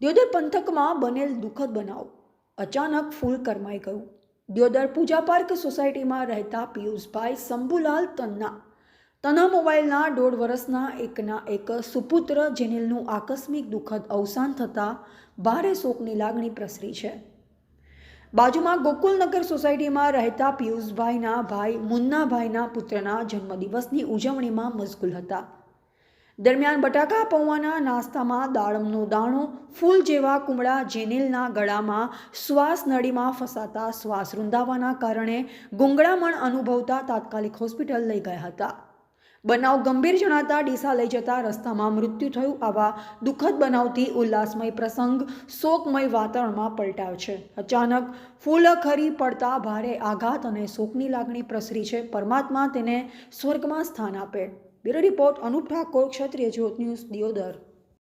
દ્યોદર પંથકમાં બનેલ દુઃખદ બનાવ. અચાનક ફૂલ કરમાઈ ગયું. દ્યોદર પૂજા પાર્ક સોસાયટીમાં રહેતા પિયુષભાઈ શંભુલાલ તન્ના. તના મોબાઈલના દોઢ વર્ષના એકના એક સુપુત્ર જેનિલનું આકસ્મિક દુઃખદ અવસાન થતાં ભારે શોકની લાગણી પ્રસરી છે. બાજુમાં ગોકુલનગર સોસાયટીમાં રહેતા પિયુષભાઈના ભાઈ મુન્નાભાઈના પુત્રના જન્મદિવસની ઉજવણીમાં મશગુલ હતા. દરમિયાન બટાકા પૌવાના નાસ્તામાં દાડમનો દાણો, ફૂલ જેવા કુમળા જેનિલના ગળામાં શ્વાસ નળીમાં ફસાતા શ્વાસ રૂંધાવાના કારણે ગુંગળામણ અનુભવતા તાત્કાલિક હોસ્પિટલ લઈ ગયા હતા. બનાવ ગંભીર જણાતા ડીસા લઈ જતા રસ્તામાં મૃત્યુ થયું આવા દુઃખદ બનાવથી ઉલ્લાસમય પ્રસંગ શોકમય વાતાવરણમાં પલટાવ છે. અચાનક ફૂલ ખરી પડતા ભારે આઘાત અને શોકની લાગણી પ્રસરી છે. પરમાત્મા તેને સ્વર્ગમાં સ્થાન આપે. Bureau report Anup Thakor Kshatriya Jyot news Deodar.